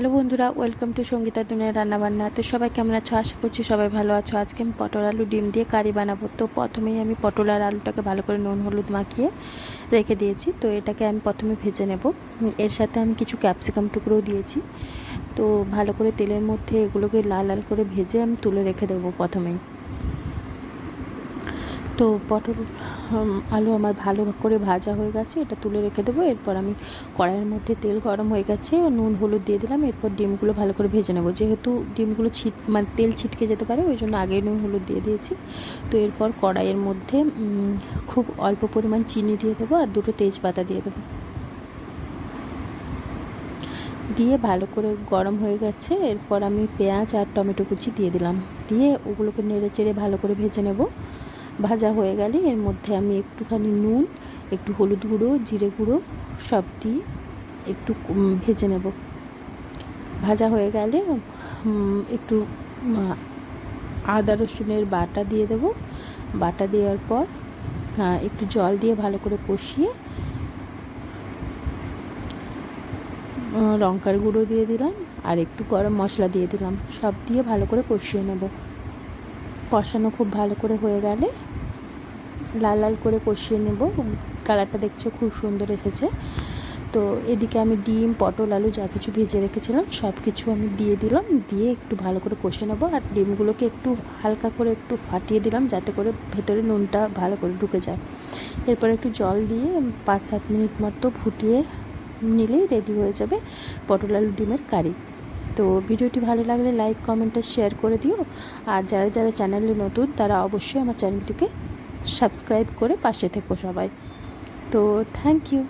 Hello বন্ধুরা welcome to Sangeeta দুনিয়া রান্নাবান্না। তো সবাই কেমন আছো? আশা করছি সবাই ভালো আছো। আজকে আমি পটল আলু ডিম দিয়ে কারি বানাবো। তো প্রথমেই আমি পটল আর আলুটাকে ভালো করে নুন, হলুদ মাখিয়ে রেখে দিয়েছি। তো এটাকে আমি প্রথমে ভেজে নেব। এর সাথে আমি কিছু ক্যাপসিকাম টুকরোও দিয়েছি। তো ভালো করে তেলের মধ্যে এগুলোকে লাল লাল করে ভেজে আমি তুলে রেখে দেবো প্রথমেই। তো পটল আলু আমার ভালো করে ভাজা হয়ে গেছে, এটা তুলে রেখে দেবো। এরপর আমি কড়াইয়ের মধ্যে তেল গরম হয়ে গেছে, নুন, হলুদ দিয়ে দিলাম। এরপর ডিমগুলো ভালো করে ভেজে নেব। যেহেতু ডিমগুলো ছিট মানে তেল ছিটকে যেতে পারে, ওই জন্য আগে নুন, হলুদ দিয়ে দিয়েছি। তো এরপর কড়াইয়ের মধ্যে খুব অল্প পরিমাণ চিনি দিয়ে দেবো আর দুটো তেজপাতা দিয়ে দেবো। দিয়ে ভালো করে গরম হয়ে গেছে, এরপর আমি পেঁয়াজ আর টমেটো কুচি দিয়ে দিলাম। দিয়ে ওগুলোকে নেড়ে চেড়ে ভালো করে ভেজে নেব। ভাজা হয়ে গেলে এর মধ্যে আমি একটুখানি নুন, একটু হলুদ গুঁড়ো, জিরে গুঁড়ো, সব দিয়ে একটু ভেজে নেব। ভাজা হয়ে গেলে একটু আদা রসুনের বাটা দিয়ে দেব। বাটা দেওয়ার পর একটু জল দিয়ে ভালো করে কষিয়ে লঙ্কার গুঁড়ো দিয়ে দিলাম আর একটু গরম মশলা দিয়ে দিলাম। সব দিয়ে ভালো করে কষিয়ে নেব। কষানো খুব ভালো করে হয়ে গেলে লাল লাল করে কষিয়ে নেব। কালারটা দেখছ খুব সুন্দর এসেছে। তো এদিকে আমি ডিম, পটল, আলু যা কিছু ভেজে রেখেছিলাম সব কিছু আমি দিয়ে দিলাম। দিয়ে একটু ভালো করে কষে নেব আর ডিমগুলোকে একটু হালকা করে একটু ফাটিয়ে দিলাম যাতে করে ভেতরে নুনটা ভালো করে ঢুকে যায়। এরপর একটু জল দিয়ে পাঁচ, সাত মিনিট মতো ফুটিয়ে নিলেই রেডি হয়ে যাবে পটল, আলু, ডিমের কারি। তো ভিডিওটি ভালো লাগলে লাইক কমেন্ট আর শেয়ার করে দিও। আর যারা যারা চ্যানেলে নতুন, তারা অবশ্যই আমার চ্যানেলটিকে সাবস্ক্রাইব করে পাশে থেকো সবাই। তো থ্যাংক ইউ